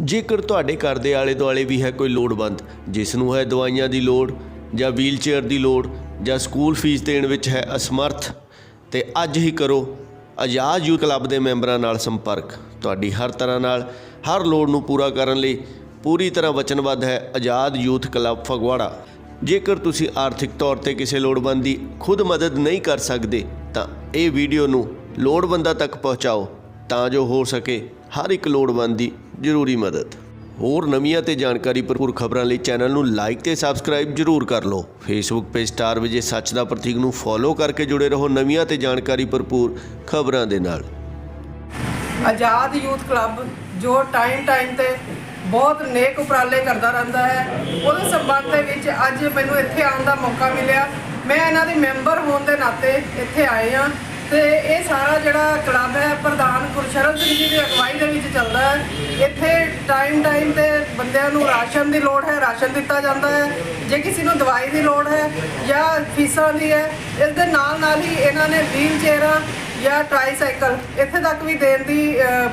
ਜੇਕਰ ਤੁਹਾਡੇ ਘਰ ਦੇ ਆਲੇ ਦੁਆਲੇ ਵੀ ਹੈ ਕੋਈ ਲੋੜਵੰਦ, ਜਿਸ ਨੂੰ ਹੈ ਦਵਾਈਆਂ ਦੀ ਲੋੜ ਜਾਂ ਵੀਲਚੇਅਰ ਦੀ ਲੋੜ ਜਾਂ ਸਕੂਲ ਫੀਸ ਦੇਣ ਵਿੱਚ ਹੈ ਅਸਮਰਥ, ਤੇ ਅੱਜ ਹੀ ਕਰੋ ਆਜ਼ਾਦ ਯੂਥ ਕਲੱਬ ਦੇ ਮੈਂਬਰਾਂ ਨਾਲ ਸੰਪਰਕ। ਤੁਹਾਡੀ ਹਰ ਤਰ੍ਹਾਂ ਨਾਲ, ਹਰ ਲੋੜ ਨੂੰ ਪੂਰਾ ਕਰਨ ਲਈ ਪੂਰੀ ਤਰ੍ਹਾਂ ਵਚਨਬੱਧ ਹੈ ਆਜ਼ਾਦ ਯੂਥ ਕਲੱਬ ਫਗਵਾੜਾ। ਜੇਕਰ ਤੁਸੀਂ ਆਰਥਿਕ ਤੌਰ ਤੇ ਕਿਸੇ ਲੋੜਵੰਦ ਦੀ ਖੁਦ ਮਦਦ ਨਹੀਂ ਕਰ ਸਕਦੇ, ਤਾਂ ਇਹ ਵੀਡੀਓ ਨੂੰ ਲੋੜਵੰਦਾਂ ਤੱਕ ਪਹੁੰਚਾਓ, ਤਾਂ ਜੋ ਹੋ ਸਕੇ ਹਰ ਇੱਕ ਲੋੜਵੰਦ ਦੀ ਜ਼ਰੂਰੀ ਮਦਦ। ਹੋਰ ਨਵੀਆਂ ਤੇ ਜਾਣਕਾਰੀ ਭਰਪੂਰ ਖਬਰਾਂ ਲਈ ਚੈਨਲ ਨੂੰ ਲਾਈਕ ਤੇ ਸਬਸਕ੍ਰਾਈਬ ਜ਼ਰੂਰ ਕਰ ਲਓ। ਫੇਸਬੁੱਕ ਪੇਜ ਸਟਾਰ ਵਿਜੇ ਸੱਚ ਦਾ ਪ੍ਰਤੀਕ ਨੂੰ ਫੋਲੋ ਕਰਕੇ ਜੁੜੇ ਰਹੋ ਨਵੀਆਂ ਤੇ ਜਾਣਕਾਰੀ ਭਰਪੂਰ ਖਬਰਾਂ ਦੇ ਨਾਲ। ਆਜ਼ਾਦ ਯੂਥ ਕਲੱਬ ਜੋ ਟਾਈਮ ਟਾਈਮ ਤੇ ਬਹੁਤ ਨੇਕ ਉਪਰਾਲੇ ਕਰਦਾ ਰਹਿੰਦਾ ਹੈ, ਉਹਦੇ ਸੰਬੰਧ ਦੇ ਵਿੱਚ ਅੱਜ ਮੈਨੂੰ ਇੱਥੇ ਆਉਣ ਦਾ ਮੌਕਾ ਮਿਲਿਆ। ਮੈਂ ਇਹਨਾਂ ਦੇ ਮੈਂਬਰ ਹੋਣ ਦੇ ਨਾਤੇ ਇੱਥੇ ਆਏ ਹਾਂ। ਤੇ ਇਹ ਸਾਰਾ ਜਿਹੜਾ ਕਲੱਬ ਹੈ, ਪ੍ਰਧਾਨ ਗੁਰਸ਼ਰਨ ਸਿੰਘ ਜੀ ਦੀ ਅਗਵਾਈ ਦੇ ਵਿੱਚ ਚੱਲਦਾ ਹੈ। ਇੱਥੇ ਟਾਈਮ ਟਾਈਮ ਤੇ ਬੰਦਿਆਂ ਨੂੰ ਰਾਸ਼ਨ ਦੀ ਲੋੜ ਹੈ, ਰਾਸ਼ਨ ਦਿੱਤਾ ਜਾਂਦਾ ਹੈ। ਜੇ ਕਿਸੇ ਨੂੰ ਦਵਾਈ ਦੀ ਲੋੜ ਹੈ ਜਾਂ ਫੀਸਾਂ ਦੀ ਹੈ, ਇਸ ਦੇ ਨਾਲ ਨਾਲ ਹੀ ਇਹਨਾਂ ਨੇ ਵੀਲ ਚੇਅਰਾਂ ਜਾਂ ਟ੍ਰਾਈਸਾਈਕਲ ਇੱਥੇ ਤੱਕ ਵੀ ਦੇਣ ਦੀ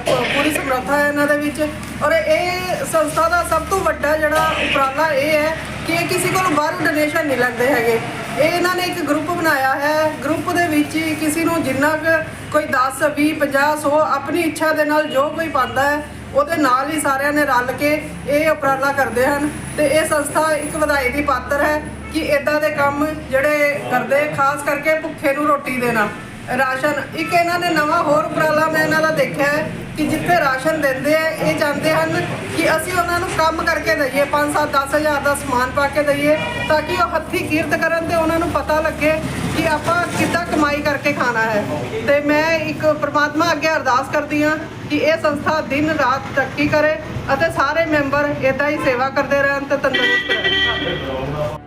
ਪੂਰੀ ਸਮਰੱਥਾ ਹੈ ਇਹਨਾਂ ਦੇ ਵਿੱਚ। ਔਰ ਇਹ ਸੰਸਥਾ ਦਾ ਸਭ ਤੋਂ ਵੱਡਾ ਜਿਹੜਾ ਉਪਰਾਲਾ ਇਹ ਹੈ ਕਿ ਇਹ ਕਿਸੇ ਕੋਲ ਬਾਹਰੋਂ ਡੋਨੇਸ਼ਨ ਨਹੀਂ ਲੈਂਦੇ ਹੈਗੇ। ਇਹ ਇਹਨਾਂ ਨੇ ਇੱਕ ਗਰੁੱਪ ਬਣਾਇਆ ਹੈ। ਗਰੁੱਪ ਦੇ ਵਿੱਚ ਹੀ ਕਿਸੇ ਨੂੰ ਜਿੰਨਾ ਕੁ ਕੋਈ 10 20 50 100 ਆਪਣੀ ਇੱਛਾ ਦੇ ਨਾਲ ਜੋ ਕੋਈ ਪਾਉਂਦਾ ਹੈ, ਉਹਦੇ ਨਾਲ ਹੀ ਸਾਰਿਆਂ ਨੇ ਰਲ ਕੇ ਇਹ ਉਪਰਾਲਾ ਕਰਦੇ ਹਨ। ਤੇ ਇਹ ਸੰਸਥਾ ਇੱਕ ਵਧਾਈ ਦੀ ਪਾਤਰ ਹੈ ਕਿ ਇਦਾਂ ਦੇ ਕੰਮ ਜਿਹੜੇ ਕਰਦੇ, ਖਾਸ ਕਰਕੇ ਭੁੱਖੇ ਨੂੰ ਰੋਟੀ ਦੇਣਾ। ਰਾਸ਼ਨ, ਇੱਕ ਇਹਨਾਂ ਨੇ ਨਵਾਂ ਹੋਰ ਉਪਰਾਲਾ ਮੈਂ ਇਹਨਾਂ ਦਾ ਦੇਖਿਆ ਹੈ। ਕਿ ਜਿੱਥੇ ਰਾਸ਼ਨ ਦਿੰਦੇ ਆ, ਇਹ ਚਾਹੁੰਦੇ ਹਨ ਕਿ ਅਸੀਂ ਉਹਨਾਂ ਨੂੰ ਕੰਮ ਕਰਕੇ ਦਈਏ 5 7 10 ਹਜ਼ਾਰ ਦਾ ਸਮਾਨ ਪਾ ਕੇ ਦਈਏ, ਤਾਂ ਕਿ ਉਹ ਹੱਥੀ ਕਿਰਤ ਕਰਨ ਤੇ ਉਹਨਾਂ ਨੂੰ ਪਤਾ ਲੱਗੇ ਕਿ ਆਪਾਂ ਕਿੱਦਾਂ ਕਮਾਈ ਕਰਕੇ ਖਾਣਾ ਹੈ। ਤੇ ਮੈਂ ਇੱਕ ਪ੍ਰਮਾਤਮਾ ਅੱਗੇ ਅਰਦਾਸ ਕਰਦੀ ਹਾਂ ਕਿ ਇਹ ਸੰਸਥਾ ਦਿਨ ਰਾਤ ਤਰੱਕੀ ਕਰੇ ਅਤੇ ਸਾਰੇ ਮੈਂਬਰ ਇਦਾਂ ਹੀ ਸੇਵਾ ਕਰਦੇ ਰਹਿਣ ਤੇ ਤੰਦਰੁਸਤ ਰਹਿਣ।